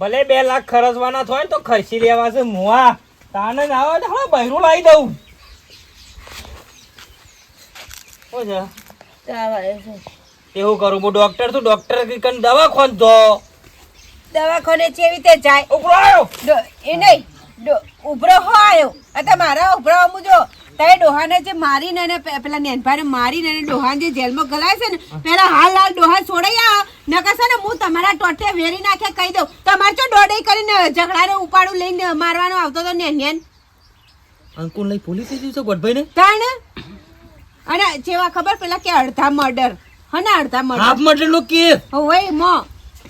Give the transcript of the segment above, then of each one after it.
ભલે બે લાખ ખર્ચવાના થાય તો ખર્ચી લેવા છે. મુઆ તાને ના આવે તો હા બૈરું લાવી દઉં. છે એવું કરું હું ડોક્ટર છું. ડોક્ટર કન દવા ખોંધો દવાખાને ચેવી રીતે જાય. ઉભરો આવ્યો એ નહીં. ઉભરો હો આવ્યો આ મારા ઉભરો અમુ જો તે ડોહાને જે મારીને એને પેલા નેનભાઈને મારીને એને ડોહાને જે જેલમાં ગલાય છે ને પેલા હાલ હાલ ડોહા છોડાઈ આવો. નકર છે ને હું તમારા ટોટે વેરી નાખે કહી દઉં. તમારે ચો દોડે કરીને ઝઘડાને ઉપાડું લઈને મારવાનો આવતો તો નેન નેન અંકુલ લઈ પોલીસ થઈ છે ગોડભાઈ ને તાણ? અને જેવા ખબર પેલા કે અડધા મર્ડર. હને અડધા હાફ મર્ડર નો કેસ. હોય મો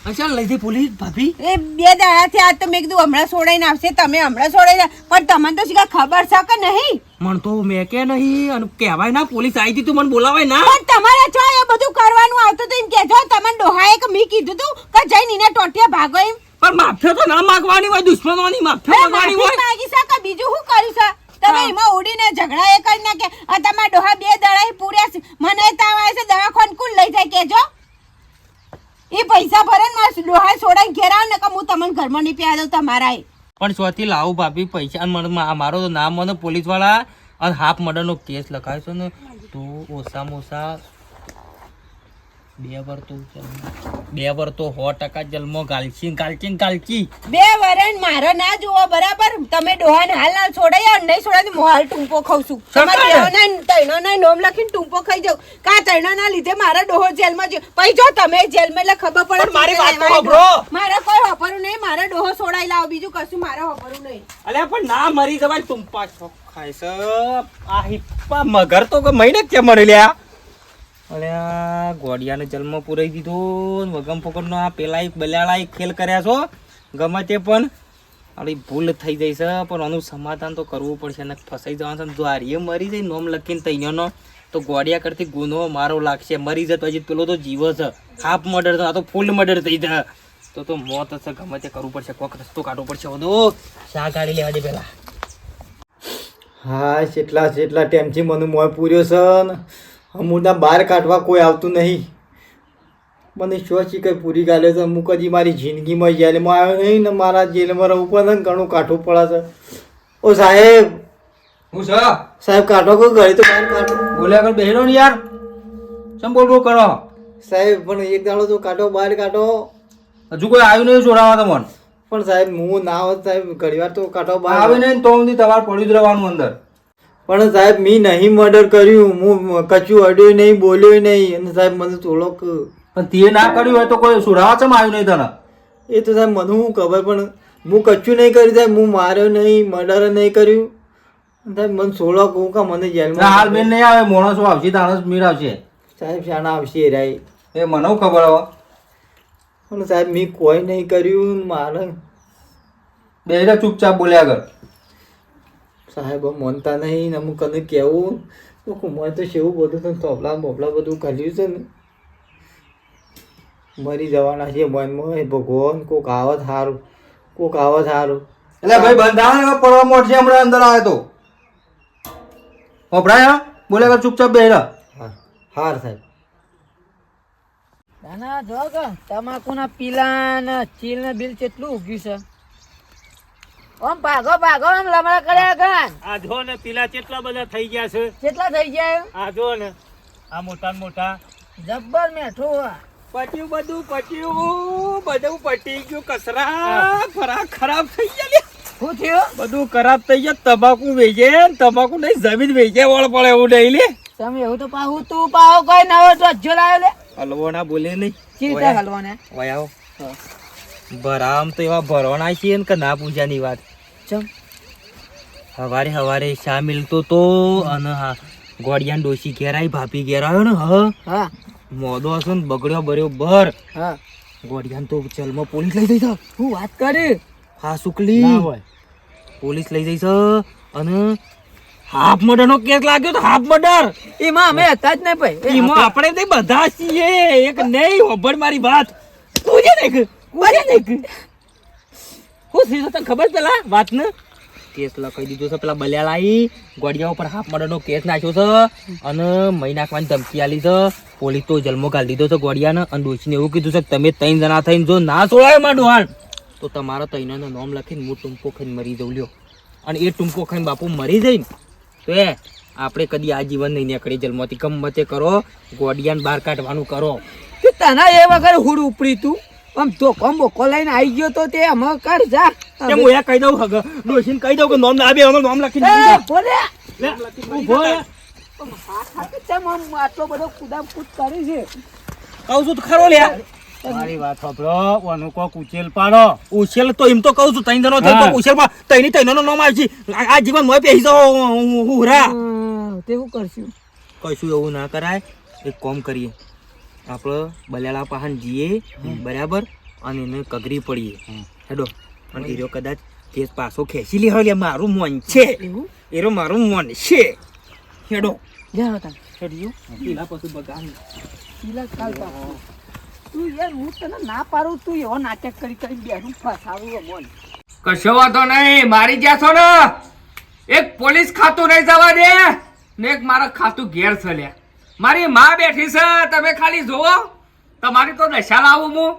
અચ્છા લઈ જઈ પોલીસ ભાભી. એ બે દાડાથી આ તો મેં કીધું હમણાં સોડાઈને આવશે તમે હમણાં છોડાઈને પણ તમને તો શીખા ખબર છે કે નહીં? મન તો મેં કે નહીં અને કહેવાય ના પોલીસ આવી હતી તું મને બોલાવાય ના. પણ તમારે છો એ બધું કરવાનું આવતું હતું એમ કેજો તમને ડોહાએ કે મી કીધું તું કે જઈને એને ટોટિયા ભાગો એમ. પણ માફિયા તો ના માગવાની હોય દુશ્મનોની માફિયા માગવાની હોય. માંગી શકે કે બીજું શું કર્યું છે? તમે એમાં ઉડીને ઝઘડા એ કરી નાખે આ તમારા ડોહા બે દડાઈ પૂર્યા છે. મને તાવ આવે છે દવાખાન કુલ લઈ જાય કેજો એ પૈસા ભરે ને મારા ડોહા છોડાઈને ઘેર ને કે હું તમને ઘરમાં નહીં પ્યા દઉં તમારા પણ સ્વથી લાવું ભાભી, પૈસા મારો તો નામ મને પોલીસવાળા અને હાફ મર્ડર નો કેસ લખાયો ને. તું ઓછામાં ઓછા બે વાર તો બે વર તો સો ટકા જલમો ગાલચી ગાલચી ગાલચી. બે વરણ મારો ના જુઓ બરાબર? તમે ડોહાને હાલ હાલ છોડાય નહીં છોડાય હું હાલ ટૂંપો ખાઉં છું. તમારે! બેઓના નોમ લખીને ટૂંપો ખાઈ જાઉં કા તૈણોના લીધે મારા ડોહો જેલમાં છે પછી જો તમે જેલમાં એટલે ખબર પડે મારી વાત સાંભળો. મારે કોઈ હોપરું નહીં મારા ડોહો છોડાઈ લાવો બીજું કશું મારે હોપરું નહીં. અલ્યા પણ ના મરી જવાય ટૂંપા છો ખાય આ હિપ્પા મગર તો મહિને કેમ મળી લ્યા અલ્યા ગોડિયાને જન્મ પુરાઈ દીધો વગમ ફોકટનો આ પેલા એક બલાળા એક ખેલ કર્યા છો. ગમે તે પણ. અરે ભૂલ થઈ જાય છે, પણ આનું સમાધાન તો કરવું પડશે અને ફસાઈ જવાનું છે જો હારીએ મરી જાય નોમ લખીને તૈયારનો, તો ગોડિયા કરતી ગુનો મારો લાગશે. મરી જતો હજી પેલો તો જીવો છે. હાફ મર્ડર તો આ તો ફૂલ મર્ડર થઈ જાય. તો તો મોત હશે, ગમે તે કરવું પડશે, કોક રસ્તો કાઢવો પડશે, બધું. શા ગાડી લેવા દે પહેલાં હા, જેટલા જેટલા ટાઈમથી મને મોય પૂર્યો છે ને અમુના બહાર કાઢવા કોઈ આવતું નહીં. મને શોચી કંઈ પૂરી ગાલે છે અમુક હજી મારી જિંદગીમાં જેલમાં આવ્યો નહીં ને મારા જેલમાં રહું પડે ને ઘણું કાઠું પડે છે. ઓ સાહેબ. હું છે? સાહેબ કાઢો કોઈ ઘડી તો બહાર કાઢો. બોલ્યા કર બેહેલો ને યાર. શું બોલ બોલ કરો? સાહેબ પણ એક દાડો તો કાઢો બહાર કાઢો. હજુ કોઈ આવ્યું નહીં છોડાવવા તમને? પણ સાહેબ હું ના હોત સાહેબ ઘણી વાર તો કાઢો બહાર. આવે નહીં તો સુધી તમારે પડ્યું જ રહેવાનું અંદર. પણ સાહેબ મેં નહીં મર્ડર કર્યું. હું કચ્યું અડ્યો નહીં બોલ્યો નહીં. અને સાહેબ મને થોડોક પણ તે ના કર્યું હોય તો કોઈ છોડાવવા ચમ આવ્યું નહીં તને? એ તો સાહેબ મને શું ખબર પણ હું કચ્યું નહીં કર્યું સાહેબ. હું માર્યો નહીં મર્ડર નહીં કર્યું. સાહેબ મને સોળો કહું કે મને જેલમાં હાલ બેન નહીં આવે માણસો આવશે તાણસ મીર આવશે. સાહેબ શાણા આવશે રાય. એ મને ખબર હવે? પણ સાહેબ મેં કોઈ નહીં કર્યું મારે બે ચૂપચાપ બોલ્યા કર. સાહેબ માનતા નહીં અમુક કને કહેવું તો કુમાર તો શેવું બધું છે થોપલા બોપલા બધું કર્યું છે ને. મરી જવાના છે મનમાં ભગવાન કોક આવત સારું કોક આવત સારું એટલે ભાઈ બંધારણ પડવા મોટશે હમણાં અંદર આવે તો. વપરાય હા? બોલ્યા કર ચૂપચાપ બેહરા હાર હાર સાહેબ. નાના જો કે તમાકુના પીલા ને ચીલ ને બિલ કેટલું ઉગ્યું છે? ઓમ ભાગો ભાગો આમ લમડા કર્યા ગણ આ જો ને પેલા કેટલા બધા થઈ ગયા છે? કેટલા થઈ ગયા આ જો ને. આ મોટા મોટા. જબ્બર મેઠો. પટ્યું બધું પટ્યું બધું પટી ગયું. કસરા ફરા ખરાબ થઈ ગયા શું થયું? બધું ખરાબ થઈ ગયા. તમાકુ વેચે ને તમાકુ નહીં જમીન વેચે વળ પડે એવું નહીં લે. તમે એવું તો પાહુ તું પાહો કોઈ નવો તો અજ્જો લાવ્યો લે. હલવો ના બોલે નહીં. ચીતા હલવાને. ઓય આવો. ભરામ તો એવા ભરવાના છીએ ને કે ના પૂજાની વાત. ચમ હવારે હવારે શા મિલતો તો અને હા ગોડિયાન ડોશી ઘેરાય ભાભી ઘેરાયો ને હ? હા. મોદો હશે ને બગડ્યો બર્યો બર હા. ગોડિયાન તો ચલમાં પોલીસ લઈ જઈશ. હું વાત કરે? હા સુકલી. પોલીસ લઈ જઈશ અને હાફ મર્ડર નો કેસ લાગ્યો તો હાફ મર્ડર. એમાં અમે હતા જ નહીં ભાઈ. એમાં આપણે નહીં બધા છીએ. એક નહીં હોભળ મારી વાત. તું જે દેખ. કોને દેખ. હું થઈ તને ખબર પેલા વાત ને કેસ લખાઈ દીધો છે પેલા બલ્યાલાઈ ગોડિયા ઉપર હાફ મર્ડર નો કેસ નાખ્યો છે અને મહી નાખવાની ધમકી આલી છે. પોલીસ તો જલમો ગાલી દીધો છે ગોડિયાને અને ડોશીને એવું કીધું છે તમે ત્રણ જણા થઈને જો ના છોડાય માંડો હાલ તો તમારા તૈનાનું નામ લખીને હું ટૂંકો ખાઈને મરી જાઉં લ્યો. અને એ ટૂંકો ખાઈને બાપુ મરી જઈને તો એ આપણે કદી આ જીવન નહીં નીકળી જન્મથી ગમે તે કરો ગોડિયાને બહાર કાઢવાનું કરો. તને એ વગર હુડ ઉપડી તું? આમ તો કોમ્બો કોલાઈને લઈને આવી ગયો તો તે અમે કર જા. તે હું એ કહી દઉં હગ ડોશીને કહી દઉં કે નોમ ના બે અમે નોમ લખી દઉં બોલે. દે. ઊભો રે. કેમ આમ આટલો બધો કુદામ કૂદ કરી છે. કહું છું ખરો લ્યા. મારી વાત સાંભળો ઓનું કોક ઉચેલ પાડો. ઉછેલ તો એમ તો કહું છું થયો હા. તો તૈનોનું નામ આવે આ જીવન મોય પેહી જાઓ હુરા તે શું કરશું? કશું એવું ના કરાય. એક કોમ કરીએ. આપણે બલેલા પહાણ જઈએ બરાબર? અને એને કગરી પડીએ. હેડો. અને એરો કદાચ તે પાછો ખેંચી લે લે મારું મન છે. એરો મારું મન છે. હેડો. જા હતા હેડ્યું. પીલા પછી બગાડ. પીલા કાલ તું યાર હું તને ના પાડું તું એવો નાટક કરી કરી બેરું ફસાવું મન. કશો વાંધો નહીં મારી ગયા છો ને એક પોલીસ ખાતું નહીં જવા દે ને એક મારા ખાતું ઘેર ચલ્યા મારી માં બેઠી છે તમે ખાલી જોવો તમારી તો દશા લાવું હું.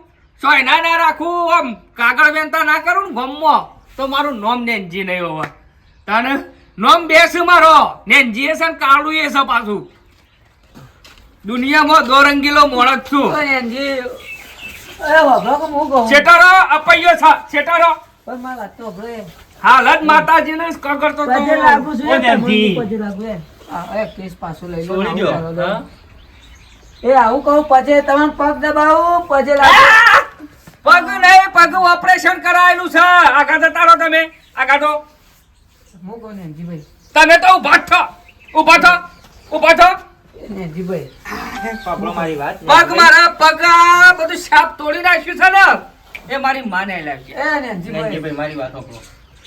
સોયના ના રાખું આમ કાગળ વેનતા ના કરું ને ગમમાં તો મારું નોમ નેનજી નહીં હોવા. તને નોમ બેસ મારો. નેનજી એ છે ને કાળું એ છે પાછું. દુનિયામાં દોરંગીલો મોળક છું. કહું. શેટારો અપૈયો છે. એ. હાલત માતાજીને કગરતો તો લાગુ છું ઓ એ બેનજી. તમને પજે લાગુ એ. આ, કેસ પાછો લઈ લો છોડી ને દો, આવું કરો હા? તો. એ આવું કહું પજે તમારે પગ દબાવું પજે લાગુ. પગ નહીં પગ ઓપરેશન કરાયેલું છે. આગા જતા રહો તમે. આગા તો હું કહું નેનજીભાઈ. તમે તો ઊભા થો ઊભા થો ઊભા થો એ નેનજીભાઈ. મારી વાત પગ મારા પગ બધું સાપ તોડી નાખ્યું છે ને. એ મારી માને લાગ્યું. એ નેનજીભાઈ મારી વાત સાંભળો.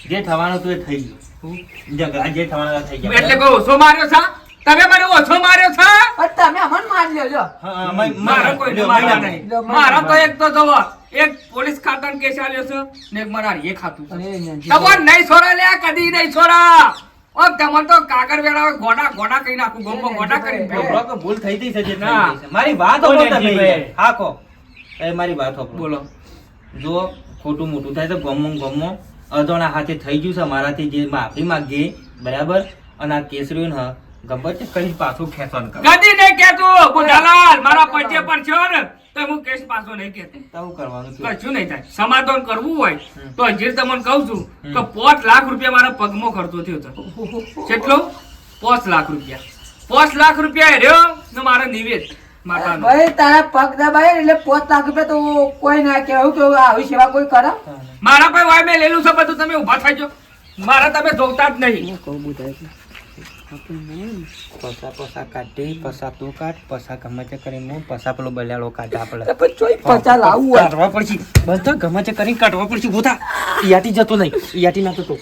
જે થવાનું હતું એ થઈ ગયું. ઝઘડા જે થવાના થઈ ગયા. એટલે કોઈ ઓછો માર્યો છે? તમે મને ઓછો માર્યો છે? પણ તમે અમન મારી લેજો. હા, મ- કોઈ માર્યા નહીં. મારો તો એક તો જવો એક પોલીસ ખાતાનો કેસ આવ્યો છે ને એક મારા એ ખાતું. તમાર નહીં છોરા લે કદી નહીં છોરા. ઓ તો કાગળ વેળા ગોડા ગોડા કરી નાખું ગોમો ગોડા કરીને સાંભળો ભૂલ થઈ ગઈ છે જે. મારી વાત તમે. હા કહો. એ મારી વાત સાંભળો. બોલો. જો ખોટું મોટું થાય તો ગમો ગમો. અજોણા હાથે થઈ ગયું છે. મારાથી જે માફી માંગીએ બરાબર? અને આ કેસરીઓ ને ગબ્બર છે કઈ પાછું ખેંચવાનું કરો. કદી નહીં કેતું બુધાલાલ મારા પંચે પર છો ને તો હું કેસ પાછો નહીં કેતો તો કરવાનું કશું નહીં થાય. સમાધાન કરવું હોય તો હજી તમને કહું છું તો પાંચ લાખ રૂપિયા મારા પગમાં ખર્ચો થયો છે કેટલો? પાંચ લાખ રૂપિયા. પાંચ લાખ રૂપિયા રહ્યો ને મારો નિવેદ ભાઈ તારા પગ દબાય એટલે પાંચ લાખ રૂપિયા તો કોઈ ના કેવું કે આવી સેવા કોઈ કરે. મારા પાસે વાય મેં લેલું છે બધું તમે ઊભા થાજો મારા તમે જોતા જ નહીં. પસા પસા કાઢી પસા તું કાઢ પસા ગમે તે કરીને હું પસા પેલો બલ્યાળો કાઢ આપણે. કાઢવા પડશે. બધા ગમે તે કરીને કાઢવા પડશે બોતા ઈયાથી જતો નહીં ઈયાથી ના તો.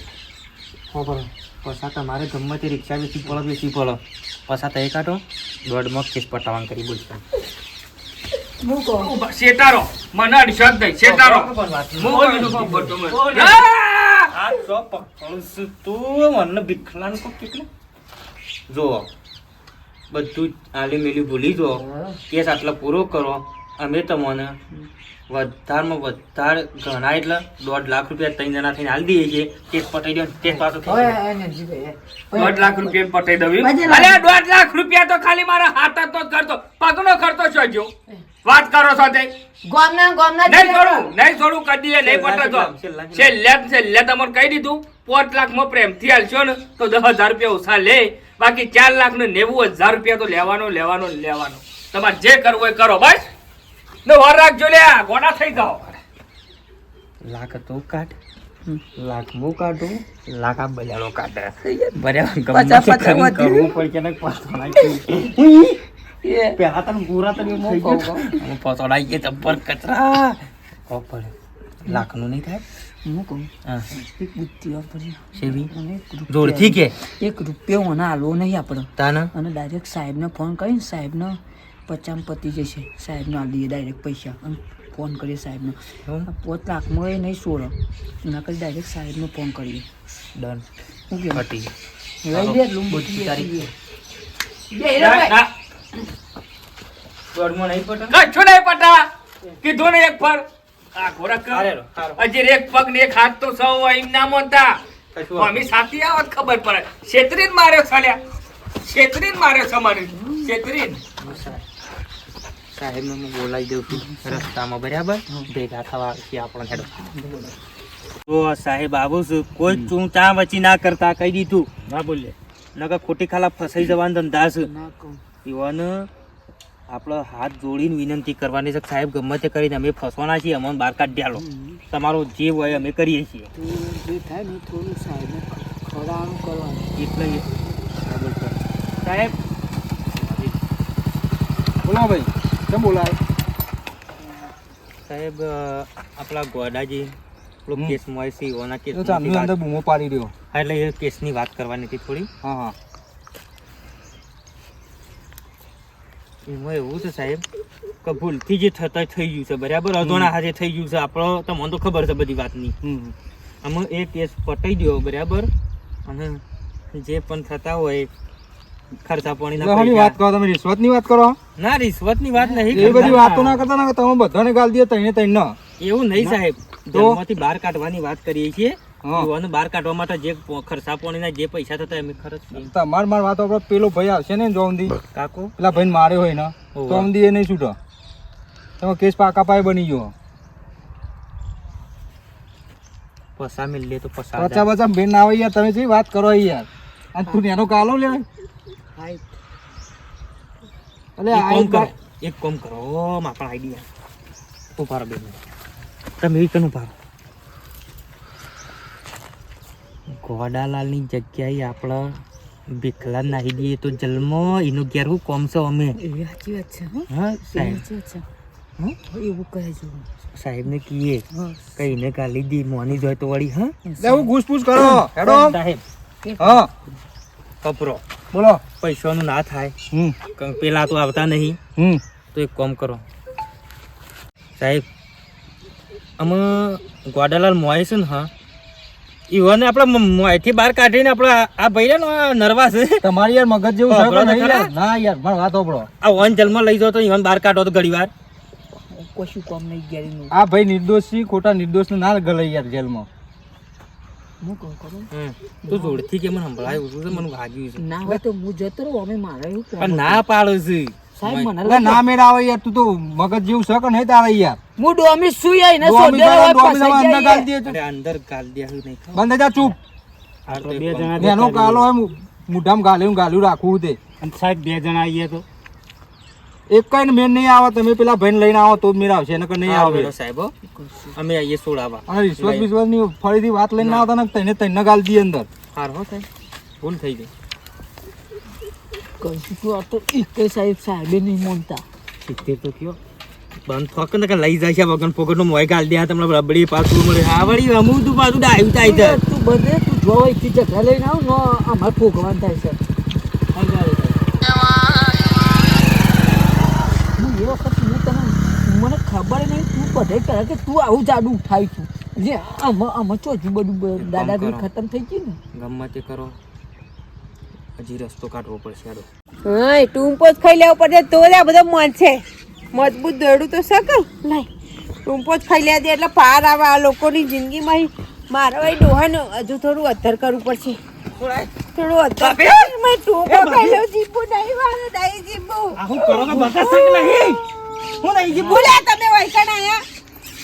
હો બરો પસા તમારે ગમે તે રિક્ષા બેસી પડો બેસી પડો પસા તય કાઢો દોઢમાં કેસ પટાવાન કરી બોલતા શેતારો. મને અડશો જ નહીં હું કોઈ નું બધું મને. કો કેટલું બધું આલી મેલી ભૂલી જો કેસ આટલો પૂરો કરો અમે તમને વધારમાં વધારે ઘણા એટલે દોઢ લાખ રૂપિયા ત્રણ જણા થઈને હાલ દઈએ છીએ. કેસ પટાઈ દો કેસ પાછો. દોઢ લાખ રૂપિયા પટાઈ દઉં અરે દોઢ લાખ રૂપિયા તો ખાલી મારા હાથ જ તો કરતો પગનો ખર્ચો છો જો વાત કરો છો તે ગોમના ગામના નહીં છોડું નહીં છોડું કદી નહીં પટે તો છેલ્લા કેટલા? છેલ્લે છેલ્લે તમને કહી દીધું પોત લાખમાં પ્રેમથી હાલશો ને તો દસ હજાર રૂપિયા ઓછા લે બાકી ચાર લાખ ને નેવું હજાર રૂપિયા તો લેવાનો લેવાનો લેવાનો તમારે જે કરવું હોય કરો બસ ને વાર રાખજો લે ગોડા થઈ જાઓ લાખ તો કાઢ લાખ હું કાઢું લાખ આ બજારો કાઢે વધ્યું. કરવું પડશે ને પાછો એ પેલા તને પૂરા હું પસોડાઈ ગયા જબ્બર કચરા. કો પડે. લાખનું નહીં થાય? હું કહું? એક બુદ્ધિ વાપરી સેવી અને રૂપિયો- જોરથી કે? એક રૂપિયો મને નહીં આપણે. તાના? અને ડાયરેક્ટ સાહેબને ફોન કરીને સાહેબને પચામ પતી જશે સાહેબને આલી ડાયરેક્ટ પૈસા. અને ફોન કરીએ સાહેબનો. પોત લાખમાં એ નહીં સોળો. એના કરી ડાયરેક્ટ સાહેબનો ફોન કરીએ. ડન. લઈ લે તારી. દોડમાં નહીં પટા? કશું નહીં પટા? કીધું ને એક પર આ હારેરો, હજી એક પગ ને એક હાથ તો સૌ એમ ના મોનતા કશું મમ્મી સાથી આવત ખબર પડે. છેતરીને માર્યો છલ્યા છેતરીને માર્યો છે મારી છેતરીને સાહેબ હું બોલાવી દઉં છું. રસ્તામાં બરાબર? ભેગા થવા છે આપણો હેડો. તો સાહેબ આવું છું. કોઈ ચૂંચા વચી ના કરતા કહી દીધું. ના બોલે નકર ખોટી ખાલા ફસાઈ જવાનો ધંધા છે. ના કહું. એવાને આપણે હાથ જોડીને વિનંતી કરવાની છે સાહેબ ગમે તે કરીને અમે ફસવાના છીએ અમને બહાર કાઢી આલો. તમારો જે હોય અમે કરીએ છીએ. જે થાય ને થોડું સાહેબને ખવડાવવાનું કરવાનું. એટલે. સાહેબ. બોલો ભાઈ કેમ બોલાય? સાહેબ આપણા ગોડાજી પેલો હમ. કેસ મળે છે એવાના કેસ અંદર બૂમો પાડી રહ્યો. એટલે એ કેસની વાત કરવાની હતી થોડી. હા હા. એમાં એવું છે સાહેબ કે ભૂલથી જે થતા થઈ ગયું છે બરાબર? અધોણા હાથે થઈ ગયું છે આપણો તમને તો ખબર છે બધી વાતની. આમાં એ કેસ પટાઈ દો બરાબર? અને જે પણ થતા હોય ખર્ચા લહણી વાત કરો તમે રિશ્વતની વાત કરો? ના રિશ્વતની વાત નહીં એ બધી. વાતો ના કરતા ના તમે બધાને ગાલ દે તઈને તઈને એવું નહીં સાહેબ. તો? જન્મથી બહાર કાઢવાની વાત કરીએ છીએ. યુવાને બહાર કાઢવા માટે જે ખર્ચા પાણીના જે પૈસા થતા એમ ખર્ચ તમાર માર વાત આપણે પેલો ભાઈ આવશે ને જોમદી. કાકો? પેલા ભાઈ માર્યો હોય ને. તો એ નહીં છૂટો. તમે કેસ પાકા પાય બની ગયો. પસા મિલ લે તો પસા પચા પચા બેન ના આવે યાર તમે જે વાત કરો યાર? અને તું એનો કાલો લે. અલે આ કોમ એક કરો વાત- એક કોમ કરો માપણ આઈડિયા તો પાર બેન. તમે એ કનું ઉભારો ગોડાલાલની જગ્યાએ આપણે ભીખલા નાહી દઈએ તો જલમ એનું ઘેર હું કોમ છો અમે. સાચી વાત છે હા. સાહેબ સાચી વાત છે. એવું કહે છે. સાહેબને કહીએ હા કઈને ગાલી દી મોની જોય તો વળી હા? લે હું ઘૂસપૂસ કરો. હેડો. સાહેબ. હા. કપરો. બોલો. પૈસાનું ના થાય. હમ. પેલા તો આવતા નહીં. હમ. તો એક કામ કરો. સાહેબ અમે ગોડાલાલ મોય છે ને હા? ઈવન આપણે અહીંથી બહાર કાઢીને આપણે આ ભાઈ ને આ નરવા છે. તમારી યાર મગજ જેવું છે તો નહીં? યાર? ના યાર પણ વાત ઓપડો આ વન જલમાં લઈ જાઓ તો ઈવન બહાર કાઢો તો ઘડીવાર. કશું કામ નહીં ગેરીનું. આ ભાઈ નિર્દોષ છે ખોટા નિર્દોષ ને ના ગલે યાર જેલમાં. હું કહું કરું તું જોડથી કે મને સંભળાયું હતું મને ભાગ્યું છે. ના હોય તો હું જતો રહું અમે મારે એવું પણ ના પાડો છે. સાહેબ મને ના મેળ આવે યાર તું તો મગજ જેવું છે નહીં તારે યાર. હું ડોમી સુઈ આવીને ડોમી સોદેલો હોય, ડોમી ફસાઈ અંદર જાય. દે અરે અંદર ગાલ દે નહીં બંધ જા ચૂપ. આ તો એનો કાલો હોય મુ- ગાલ્યું ગાલ્યું રાખવું તે. સાહેબ બે જણા આવીએ તો. એક કઈ મેન નહીં આવે તમે પેલા ભાઈને લઈને આવો તો મેળ આવશે નકર નહીં આવે. સાહેબ હો. અમે સોડાવા અને બિશ્વતની ફરીથી વાત લઈને આવતા ને તઈને ગાલ દી અંદર. હાર હો સાહેબ. ભૂલ થઈ ગઈ. કહું છું, તું આ તો એકેય સાહેબ સાહેબે નહીં માનતા. સિત્તેર તો કયો? બંધ થોક ને લઈ જાય છે વગન પોકેટ નો મોય ગાલ દે તમને રબડી પાછું મળે. આ વળી અમુક તું પાછું ડાયું થાય છે. તું બધે તું જો અહીંથી ઝઘડા લઈને આવ નો અમારે ભોગવાન થાય છે. હું એ વખત હું તને મને ખબર નહીં તું બધે કરે કે તું આવું જાડું ઉઠાય છું. જે આમાં આમાં ચોજુ બધું દાદા દાદાગીરી ખતમ થઈ ગઈ ને? ગમે તે કરો. હજી રસ્તો કાઢવો પડશે આડો હા ટૂંપો જ ખાઈ લેવો પડે તો જ આ બધો મન છે. મજબૂત દોડું તો શકલ લાય ટૂંપો જ ખાઈ લેવા દે એટલે પાર આવે આ લોકોની જિંદગીમાં. મારા ભાઈ ડોહાને હજુ થોડું અધર કરવું પડશે. થોડું અધર મેં ટૂંપો ખાઈ નહીં નહીં હું કરો તો બતાશે કે નહીં? હું નહીં જી બોલ્યા તમે વૈકણ આયા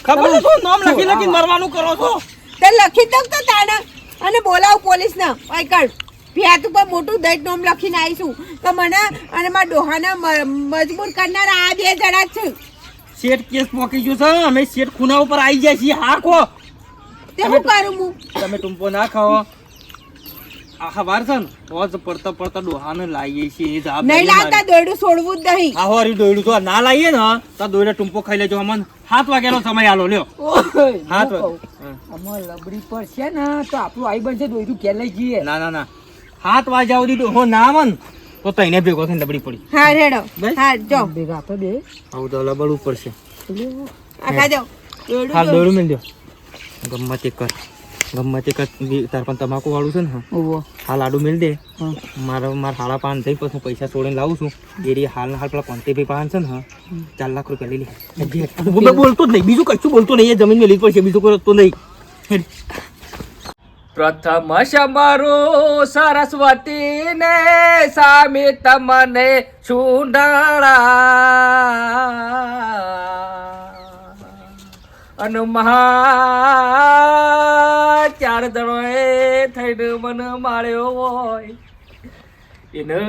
ખબર છે નામ લખી લખી મરવાનું કરો છો? તે લખી દઉં તો તાને અને બોલાવ પોલીસને. વૈકણ. ફિયાત ઉપર મોટું દઈ નોમ લખીને આવીશું તો મને અને મારા ડોહાને મજબૂર કરનાર આ બે જણા છે. શેઠ કેસ પોકી ગયો છે અમે શેઠ ખૂના ઉપર આવી જાય છીએ. હા કો. તે હું કરું હું? તમે ટુંપો ના ખાઓ. ખબર છે ને? રોજ પડતા પડતા ડોહાને લાવીએ છીએ. નહીં લાવતા દોયડું છોડવું જ નહીં. આ હોરી દોયડું તો ના લાવીએ ને તો દોયડે ટુંપો ખાઈ લેજો અમને સાત વાગ્યાનો સમય આલો લ્યો. હાથ વાગ્યો વાગે. કહું, લબડી પર છે ને તો આપણું આઈ બનશે દોયડું ક્યાં લઈ જઈએ. ના ના ના. સાત વાગ્યા સુધી હો ના આવે તો તઈને ભેગો થઈને લબડી પડી. હા રેડો? હા જો. ભેગા તો બે. આવું તો લબડવું પડશે. આ ખાજો દોરડું હા દોડું દોયડું દો. ગમે એક કર ગમે એક તાર પણ તમાકુ વાળું છે ને હા. ઓવો હાલ લાડુ મેળ દે. મારા મારા હાડા પાન થઈ પછી હું પૈસા છોડીને લાવું છું. એરી હાલ હાલ પેલા પંતે ભાઈ પાન છે ને હા. ચાર લાખ રૂપિયા લઈ લે. હું બોલતો જ નહીં. બીજું કશું બોલતો નહીં. એ જમીન મેળવી પડશે. બીજું કરતો નહીં. પ્રથમ સમારો સરસ્વતીને સામે તમને સુંડાળા અને મહા ચાર દળોએ થઈને મને માળ્યો હોય. એને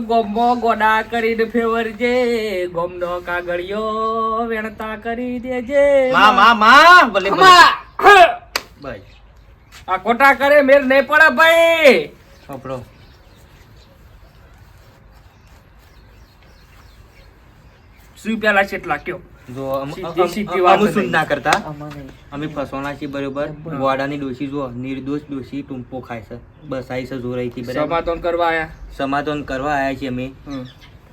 ગોમો ગોડા કરીને ફેવરજે ગોમનો કાગળિયો વેણતા કરી દેજે. મા મા મા ભલે! બસ. આ ખોટા કરે મેર નહીં પડે ભાઈ. છોપડો શું પેલા કેટલા કયો? ના કરતા. અમે ફસવાના છીએ બરોબર. ગોડાની ડોશી જો નિર્દોષ ડોશી ટૂંપો ખાય છે. બસ આઈ છે જોરાઈ થી સમાધાન કરવા આયા. સમાધાન કરવા આવ્યા છીએ અમે.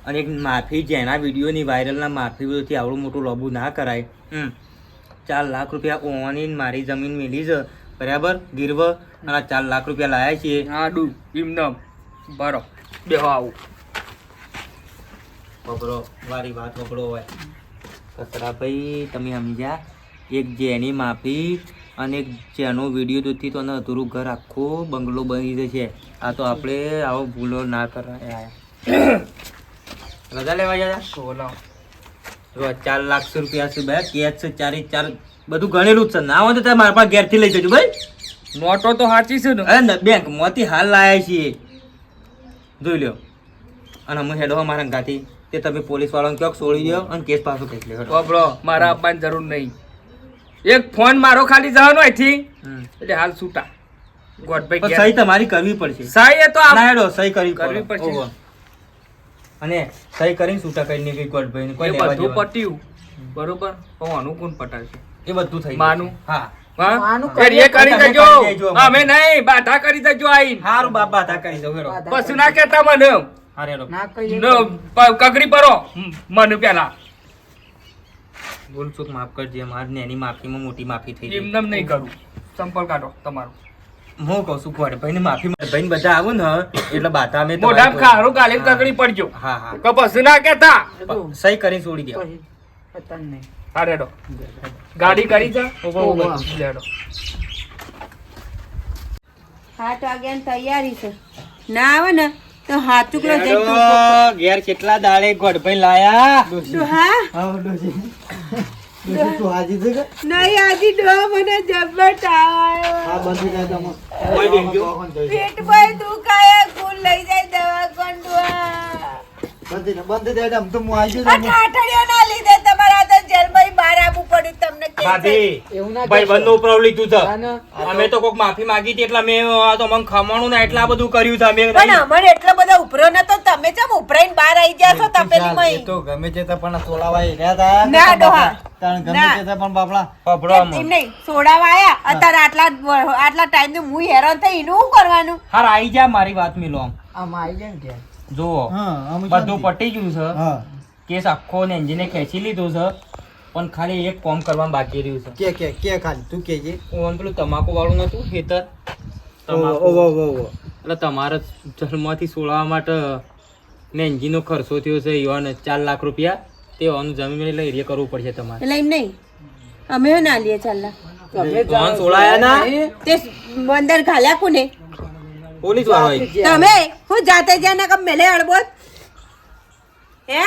અને એક માફી જેના વિડીયોની વાયરલના માફી વિડીયોથી આવડું મોટું લોબુ ના કરાય. હમ. ચાર લાખ રૂપિયા ઓવાની મારી જમીન મેલી છે. બરાબર? ગીરવ અને ચાર લાખ રૂપિયા લાયા છીએ. હા ડુ એમનેમ બરો બેહો આવું વપરો મારી વાત વપરો હોય. કચરાભાઈ તમે સમજ્યા? એક જેની માફી અને એક જેનો વીડિયો જોતી તો અધૂરું ઘર આખો બંગલો બની જશે. આ તો આપણે આવો ભૂલો ના કરાય. રજા લેવા બોલો ચાર લાખ રૂપિયા છે ભાઈ કેચ છે ચારે ચાર બધું ગણેલું જ છે. ના હોય તો તારે મારા પાસે ઘેરથી લઈ જજો ભાઈ. નોટો તો સાચી છે ને. અરે બેંક મોતી હાલ લાયા છીએ. જોઈ લ્યો. અને અમે હેડો મારા ગાતી તે તમે પોલીસ વાળાને ક્યાંક છોડી દો અને કેસ પાછો ખેંચી લેવો હેડો. મારા આપવાની જરૂર નહીં. એક ફોન મારો ખાલી જવાનો અહીંથી. એટલે હાલ છૂટા. ગોડભાઈ સહી તમારી કરવી પડશે. સહી એ તો હેડો સહી કરવી કરવી પડશે. અને સહી કરીને છૂટા કરી નીકળી ગોડભાઈ ને કોઈ લેવા બધું પટ્યું. બરોબર? હું આનું કોણ પટાવશે એ બધું થઈ માનું? હા. કગરી પરો. મને પેલા. ભૂલ ચૂક માફ કરજે મારી નેની માફીમાં મોટી માફી થઈ ગઈ. એમનેમ નહીં કરું. સંપર્ક કાઢો તમારો. હું કહું છું ભાઈ ભાઈને માફી માટે ભાઈને બધા આવું ને એટલે બાતા અમે ખારું ગાલીને હા. પડજો. હા હા. કે પછી ના કહેતા. સહી કરી છોડી ગયા પતંગ નહીં. હા રેડો ગાડી કરી જા ઊભો. લેડો હાથ વાગ્યાની તૈયારી છે. ના આવે ને તો હાથ ચૂકલો જઈ હેડો, ઘેર કેટલા દાડે ગોડભાઈ લાયા? હા. હા ડોશી. ડોશી તું હાજી છે નહીં આજી ડો મને જબ્બર તાવ હા બંધ થાય તમે. કોઈ બેસજો. પેટ પર દુખાય કુલ લઈ જાય દવાખાન ડોહા બંધ બંધ થાય આમ તો હું આવી આ ઠાઠડીઓના લીધે તમારા તો બહાર આવવું પડ્યું તમને કે ભાભી એવું ના ભાઈ બંધ ઉપરાવ લીધું છે. ના, ના. અમે તો કોક માફી માંગી હતી એટલે મેં તો મને ખમણું ને એટલા બધું કર્યું છે. અમે પણ અમને એટલો બધો ઉપરો નતો તમે ચમ ઉપરાઈને બહાર આવી ગયા છો તપેલી માં તો ગમે તે પણ તોલાવા રહ્યા હતા ના, ડોહા. તાણ ગમે તે પણ બાપડા. પભરો નહીં? સોડાવા આયા? અત્યારે આટલા આટલા ટાઈમ હું હેરાન થઈ એનું શું કરવાનું? હાર આઈ જા મારી વાત મિલો આમ. આમાં આવી જાય ને જુઓ. બધું પટી ગયું છે. કેસ આખો ને એન્જિને ખેંચી લીધું છે. પણ ખાલી એક કોમ કરવા બાકી રહ્યું છે. કે કે કે ખાલી? તું કેજે ઓન પેલું તમાકુ વાળું નતું ખેતર. એટલે તમારે જન્મથી સોળવા માટે ને એન્જિનનો ખર્ચો થયો છે યુવાન ચાર લાખ રૂપિયા. તે ઓન જમીન એટલે એરિયા કરવું પડશે તમારે. એટલે એમ નહીં. અમે ના લઈએ ચાલ્લા તમે સોળાયા ના? તે બંદર ઘાલ્યા કોને? પોલીસવાળા તમે હું જાતે જ્યાં ના કમ મેલે અડબોત હે?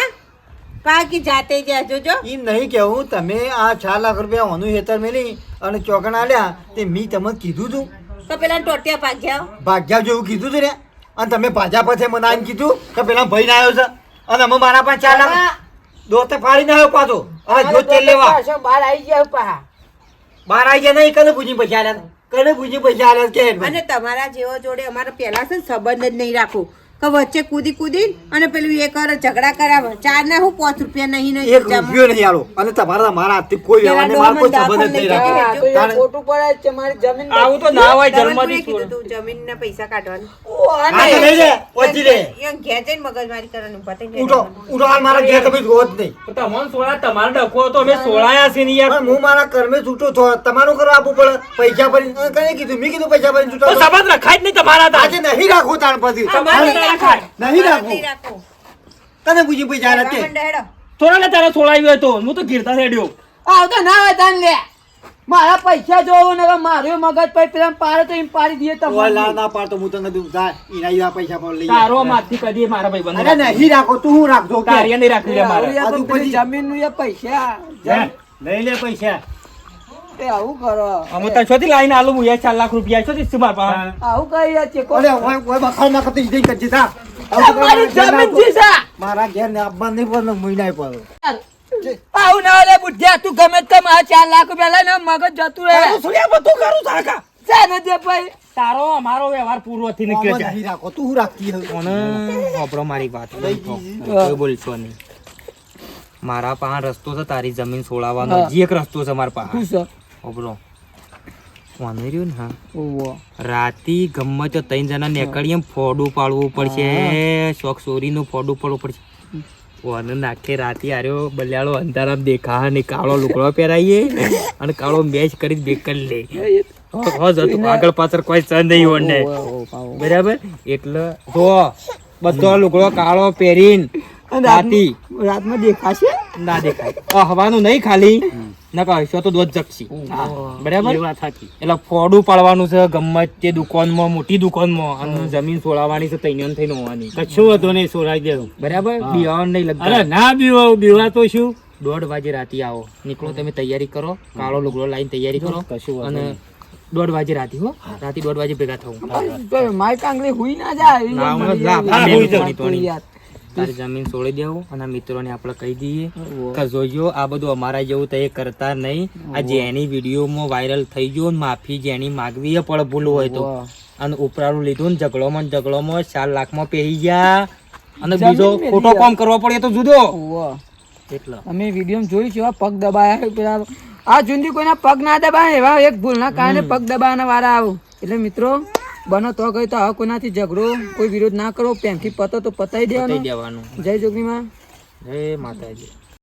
કાકી જાતે જ્યાં જોજો. એ નહીં કેવું તમે આ ચાર લાખ રૂપિયા ઓનું હેતર મેલી અને ચોકણ આલ્યા તે મી તમને કીધું તું. તો પેલા ટોટિયા ભાગ્યા ભાગ્યા જેવું કીધું તું ને અને તમે ભાજા પછી મને આમ કીધું કે પેલા ભાઈ ના આવ્યો છે. અને અમે મારા પાસે ચાર લાખ દોતે ફાડી ના આવ્યો પાછો. હવે જો તેલ લેવા. બહાર આવી ગયા પા બહાર આવી ગયા નહીં કને પૂછી પૈસા આલ્યા? કને પૂછી પૈસા આલ્યા? કે અને તમારા જેવો જોડે અમારે પહેલા છે ને સંબંધ જ નહીં રાખવું. કે વચ્ચે કૂદી કૂદી અને પેલું એ કરે ઝઘડા કરાવે ચાર ના હું પાંચ રૂપિયા નહીં નહીં એક રૂપિયો નહીં આલો. અને તમારા મારા હાથથી કોઈ નહીં, મારો કોઈ સંબંધ જ નહીં રાખે. ખોટું પડે છે મારી જમીન આવું તો ના હોય જન્મથી કીધું તું જમીનના પૈસા કાઢવાનું. ઓ, આને લઈ લે, પહોંચી લે. એમ ઘેર જઈને મગજમારી કરવાનું પતે ઉઠો, ઉઠો, હાલ મારા ઘેર તમે જોવો નહીં. તમને સોળા તમારે ડખો તો અમે સોળાયા છે ને યાર. હું મારા કર્મે છૂટો છો તમારું કરવા આપવું પડે. પૈસા ભરી કઈ કીધું? મેં કીધું પૈસા ભરી છૂટો સંબંધ રખાય જ નહીં તમારા આજે નહીં રાખું તાણ પછી. નહીં રાખવું. તને. પૂછી નથી માંડો હેડો. થોડા ને તારા સોળાવી હતો. હું તો ગીરતા રેડ્યો. આવતો ના હોય તાન લે. મારા પૈસા જોવો ને મારો મગજ પર પેલા પાડે તો એમ પાડી દઈએ ઓય લા ના પાડતો. હું તને દઉં જા ઈના ઈના પૈસા પર લઈ તારો માથી કદી મારા ભાઈ અરે નહીં રાખો તું હું રાખજો? તારી નહીં રાખવી લે મારા. પછી- જમીનનું એ પૈસા લઈ લે પૈસા. એ આવું કરો. અમે તને શોથી લાઈને આલું હું યાર લાખ રૂપિયા શોથી શું મારા પાસે? આવું કઈ યાર ચેકો ઓલે ઓય ઓય બખાડ ના કરતી જઈ કરજે જા. તમારી જમીન ના મારા ઘેર ને આપવા નહીં પડે મહિના પડે. આવું ના લે બુઢિયા તું ગમે તે મારા ચાર લાખ રૂપિયા લઈને મગજ જતું રહે. તારું શું બધું કરું તારા છે ને ભાઈ. તારો અમારો વ્યવહાર પૂરો થી નીકળ્યો છે રાખો તું રાખતી હે? મને મારી વાત બોલશો નહીં. મારા પાસે રસ્તો છે તારી જમીન છોડાવવાનો. એક રસ્તો છે મારા પાસે. છે વાંધો રહ્યો ને હા. ઓવો. રાતી ગમે તો ત્રણ જણા નીકળીએ એમ ફોડું પાડવું પડશે શોખ ચોરીનું ફોડું પાડવું પડશે. ઓને નાખે રાતી આર્યો બલ્યાળો અંધારામ દેખા ને કાળો લુકડો પહેરાઈએ અને કાળો મેચ કરી બેકર લે હો- હો જતું આગળ પાછળ કોઈ છે નહીં ઓને બરાબર? એટલે જો બધો લુકડો કાળો પહેરીને રાતી રાતમાં દેખાશે? ના દેખાય. હવાનું નહીં ખાલી. નકર હશો તો દોધ જગશી. બરાબર? એટલે ફોડું પાડવાનું છે ગમે તે દુકાનમાં મોટી દુકાનમાં અને જમીન સોળાવાની છે તૈયાર થઈને હોવાની. કશું હતું નહીં સોરાઈ દેવું. બરાબર? બિયારણ નહીં અરે લગતા ના બીવા બીવા તો શું? દોઢ વાગે રાતે આવો. નીકળો તમે તૈયારી કરો. કાળો લુગડો લાઈન તૈયારી કરો. કશું અને દોઢ વાગે રાતે હો. રાતે દોઢ વાગે ભેગા થવું માય મારી કાંગલી હુઈ ના જાય તારી જમીન છોડી દેવું અને મિત્રોને આપણે કહી દઈએ કે જોજો આ બધું અમારા જેવું તો એ કરતા નહીં. આ જેની વિડીયોમાં વાયરલ થઈ ગયો માફી જેની માગવી એ પણ ભૂલ હોય તો. અને ઉપરાળું લીધું ને ઝઘડોમાં ઝઘડોમાં ચાર લાખમાં પહેરી ગયા. અને બીજો ખોટો. કામ કરવો પડે તો જુદો. એટલે. અમે વીડિયો જોઈ છે પગ દબાયા પેલા. આ જુંદી કોઈના પગ ના દબાય એવા એક ભૂલના કારણે પગ દબાવાના વારા આવું. એટલે મિત્રો બનો તો ગઈ તો હવે કોઈનાથી ઝઘડો કોઈ વિરોધ ના કરો પેનથી પતો તો દેવાનો. દેવાનું. જય જોગીમાં જય માતાજી.